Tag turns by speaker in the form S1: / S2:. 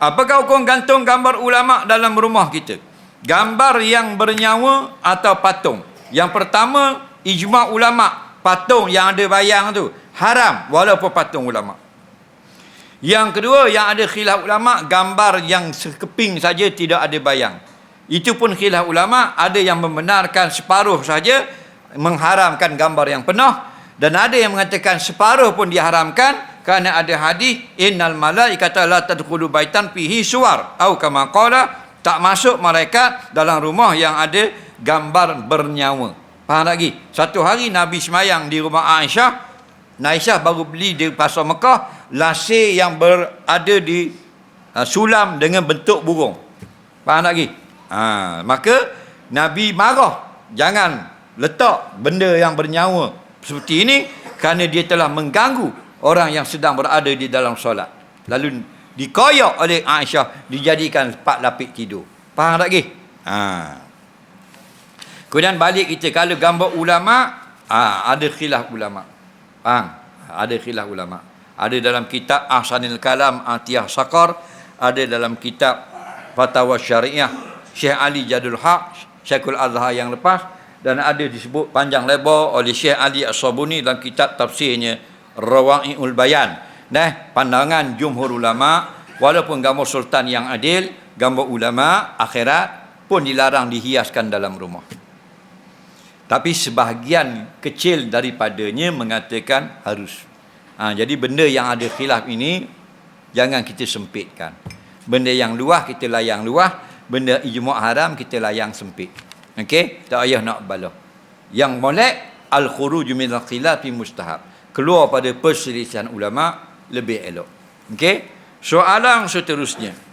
S1: Apakah hukum gantung gambar ulama dalam rumah kita? Gambar yang bernyawa atau patung? Yang pertama, ijma' ulama. Patung yang ada bayang tu. Haram walaupun patung ulama. Yang kedua, yang ada khilaf ulama, gambar yang sekeping saja tidak ada bayang. Itu pun khilaf ulama, ada yang membenarkan separuh saja, mengharamkan gambar yang penuh. Dan ada yang mengatakan separuh pun diharamkan kerana ada hadis innal malaikata la tadkhulu baitan fihi suwar atau kama qala tak masuk malaikat dalam rumah yang ada gambar bernyawa. Faham lagi? Satu hari Nabi semayang di rumah Aisyah. Aisyah baru beli di pasar Mekah lasir yang berada di uh, sulam dengan bentuk burung. Faham lagi? Ha, maka Nabi marah. Jangan letak benda yang bernyawa seperti ini kerana dia telah mengganggu orang yang sedang berada di dalam solat. Lalu dikoyak oleh Aisyah dijadikan empat lapik tidur. Faham tak lagi? Ha. Kemudian balik kita kalau gambar ulama ha, ada khilaf ulama. Faham? Ada khilaf ulama. Ada dalam kitab Ahsanil Kalam Atiyah Sakar, ada dalam kitab Fatwa Syariah Syekh Ali Jadul Haq, Syekhul Azhar yang lepas dan ada disebut panjang lebar oleh Syekh Ali As-Sabuni dalam kitab tafsirnya Rawa'iul Bayan. Nah, pandangan jumhur ulama walaupun gambar sultan yang adil, gambar ulama akhirat pun dilarang dihiaskan dalam rumah. Tapi sebahagian kecil daripadanya mengatakan harus. Ha, jadi benda yang ada khilaf ini jangan kita sempitkan. Benda yang luah kita layang luah, benda ijma' haram kita layang sempit. Okey, tak payah nak bala. Yang molek al-khuruj min al-khilaf mustahab. Keluar pada perselisihan ulama lebih elok. Okey? Soalan seterusnya.